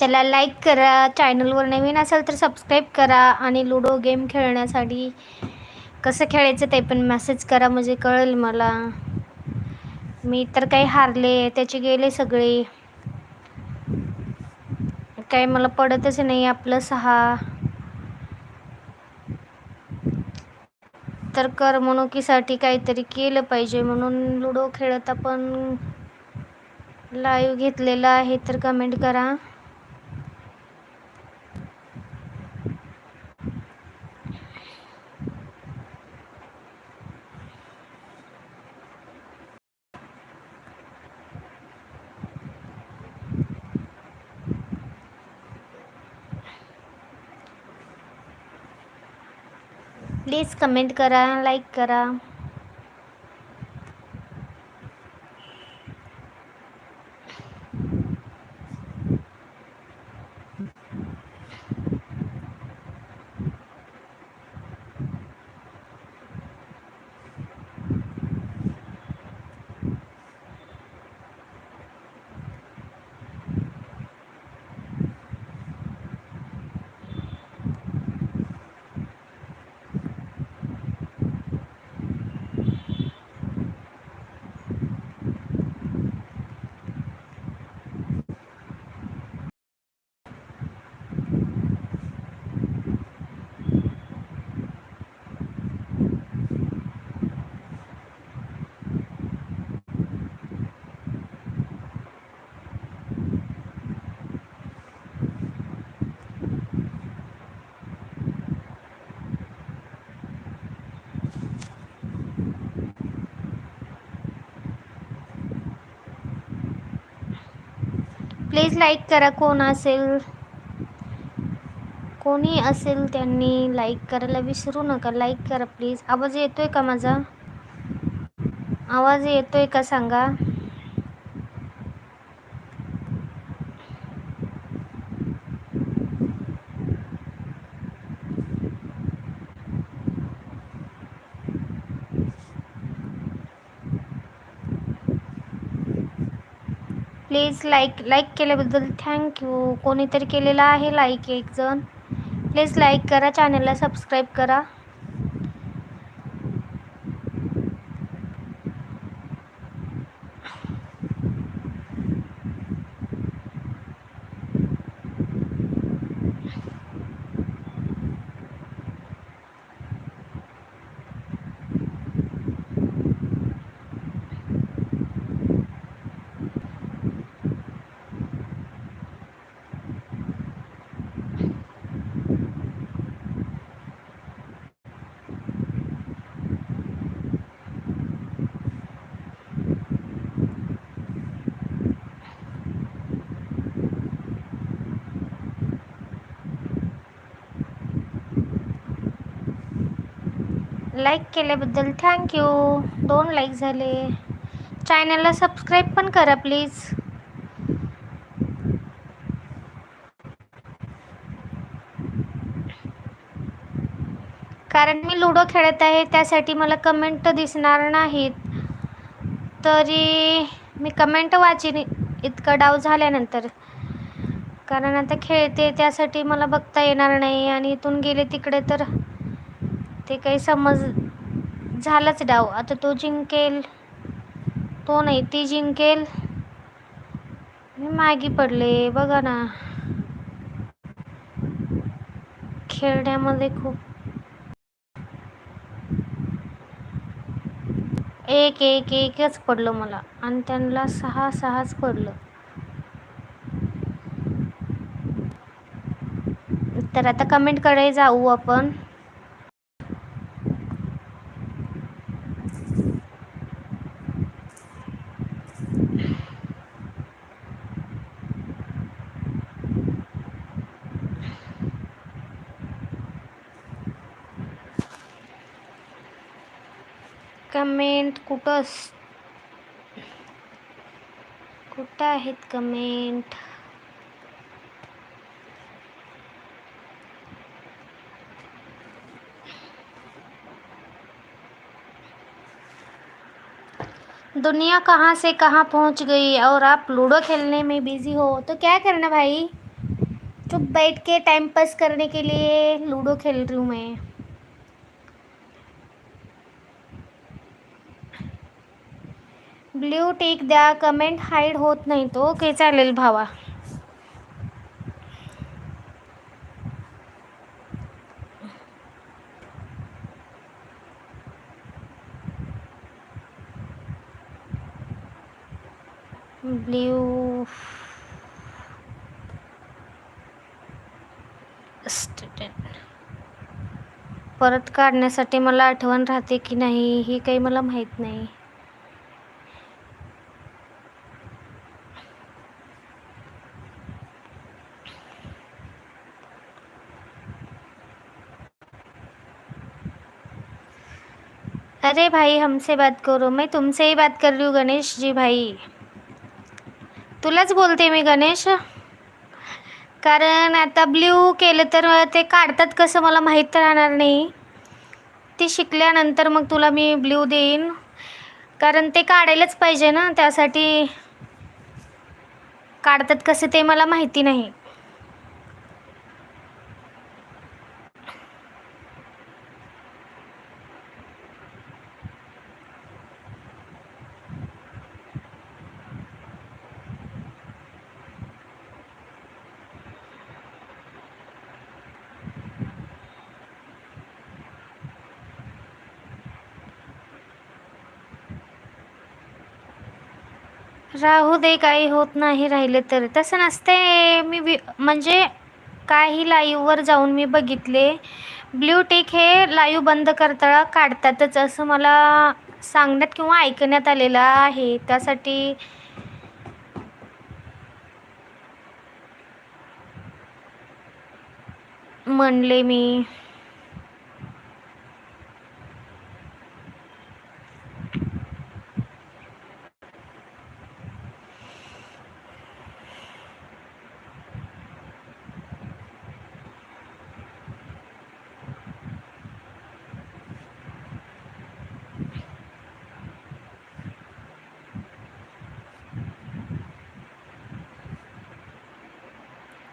चला लाईक करा. चॅनलवर नवीन असेल तर सबस्क्राईब करा आणि लुडो गेम खेळण्यासाठी कसं खेळायचं ते पण मेसेज करा म्हणजे कळेल मला. मी तर काही हारले त्याचे गेले सगळे. काही मला पडतच नाही आपलं सहा. तर करमणुकीसाठी काहीतरी केलं पाहिजे म्हणून लुडो खेळत आपण लाईव्ह घेतलेला आहे तर कमेंट करा. प्लीज़ कमेंट करा लाइक करा. प्लीज लाईक करा कोण असेल? कोणी असेल त्यांनी लाईक करायला विसरू नका. लाईक करा प्लीज. आवाज येतोय का माझा? आवाज येतोय का सांगा? प्लीज लाईक लाईक केल्याबद्दल थँक्यू कोणीतरी केलेलं आहे लाईक एक जण. प्लीज लाईक करा चॅनलला सबस्क्राईब करा. लाईक केल्याबद्दल थँक्यू दोन लाईक झाले. चॅनलला सबस्क्राईब पण करा प्लीज. कारण मी लुडो खेळत आहे त्यासाठी मला कमेंट दिसणार नाहीत. तरी मी कमेंट वाचीन इतकं डाव झाल्यानंतर. कारण आता खेळते त्यासाठी मला बघता येणार नाही. आणि इथून गेले तिकडे तर ते काही समज झालाच डाव. आता तो जिंकेल तो नाही ती जिंकेल. मी मागे पडले बघा ना. खेळण्यामध्ये खूप. एक एक एकच पडलं मला आणि त्यांना सहा सहाच पडलं. तर आता कमेंटकडे जाऊ आपण. कमेंट कुठं अस- कुठं आहेत कमेंट। दुनिया कहाँ से कहाँ पहुँच गई और आप लूडो खेलने में बिज़ी हो तो क्या करना भाई? चुप बैठ के टाइम पास करने के लिए लूडो खेल रही हूँ मैं। ब्ल्यू टिक द्या कमेंट हाईड होत नाही तो. ओके चालेल भावा. ब्ल्यू परत काढण्यासाठी मला आठवण राहते की नाही ही काही मला माहीत नाही. अरे भाई हमसे बात करो। मैं तुमसे ही बात कर रही हूँ गणेश जी भाई। तुलाच बोलते मी गणेश। कारण आता ब्ल्यू केलं तर ते काढतात कसं मला माहीत राहणार नाही. ते शिकल्यानंतर मग तुला मी ब्ल्यू देईन. कारण ते काढायलाच पाहिजे ना त्यासाठी काढतात कसं ते मला माहिती नाही. राहू दे काही होत नाही राहिले तर. तसं नसते. मी वि म्हणजे काही लाईव्हवर जाऊन मी बघितले. ब्ल्यूटेक हे लाईव्ह बंद करता काढतातच असं मला सांगण्यात किंवा ऐकण्यात आलेलं आहे. त्यासाठी म्हणले मी.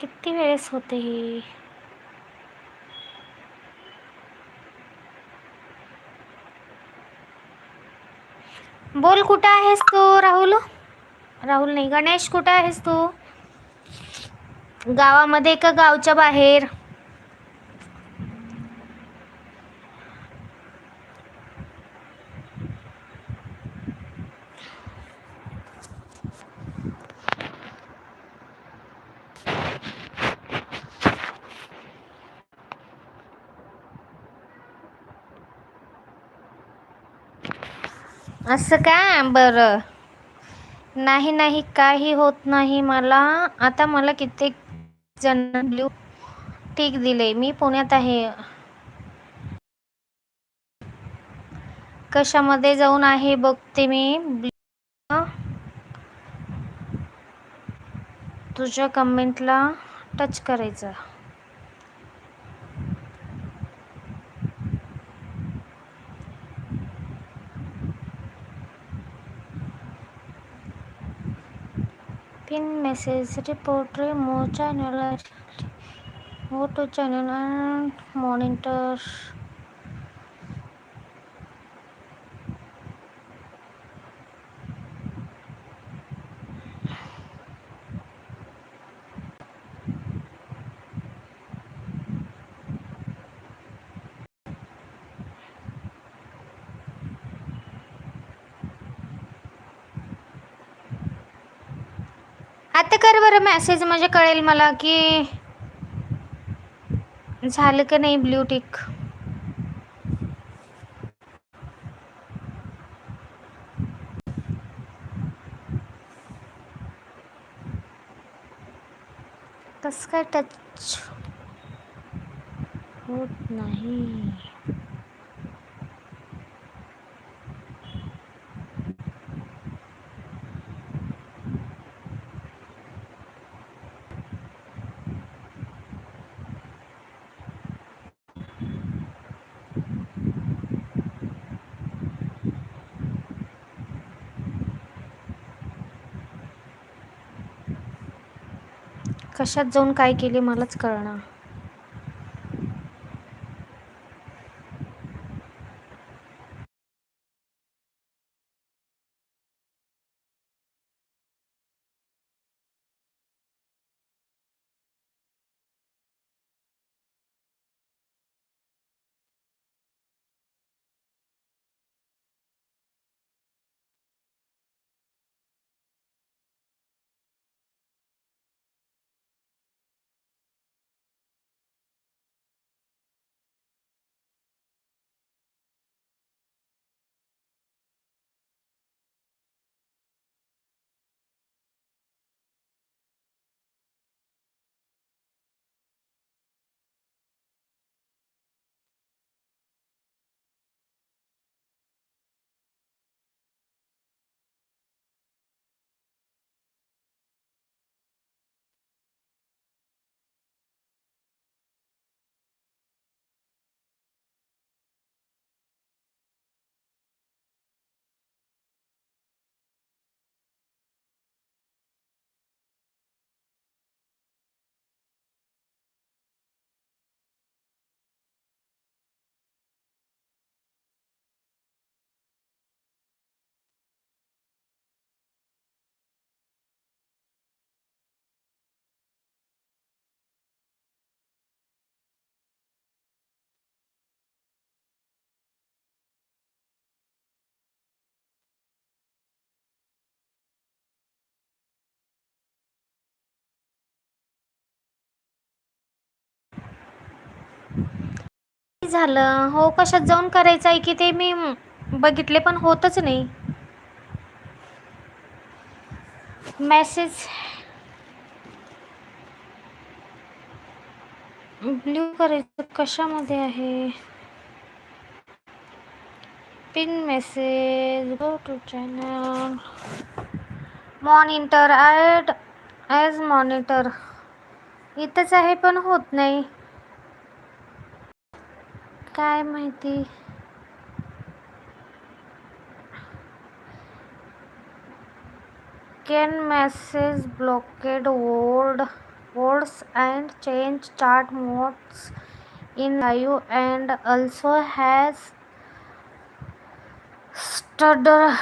किती वेळेस होते हे? बोल कुठं आहेस तू राहुल? राहुल नाही गणेश कुठं आहेस तू? गावामध्ये का गावच्या बाहेर? असं का बरं. नाही नाही काही होत नाही मला. आता मला कित्येक जण ब्ल्यू दिले. मी पुण्यात आहे. कशामध्ये जाऊन आहे बघते मी. ब्ल्यू तुझ्या कमेंटला टच करायचं. ट्रेकिंग मेसेज रिपोर्टरी मो चॅनल मो टू चॅनल अँड मॉनिटर आता कर बरं मेसेज म्हणजे कळेल मला की झालं का नाही ब्ल्यू टिक? कस काय टच होत नाही? कशात जाऊन काय केले मलाच कळना. झालं? हो कशात जाऊन करायचं आहे की ते मी बघितले पण होतच नाही. मेसेज ब्ल्यू करायचं कशामध्ये आहे? Pin message go to channel monitor add as monitor इथंच आहे पण होत नाही. काय माहिती can message blockade word words and change chat modes in live and also has stutter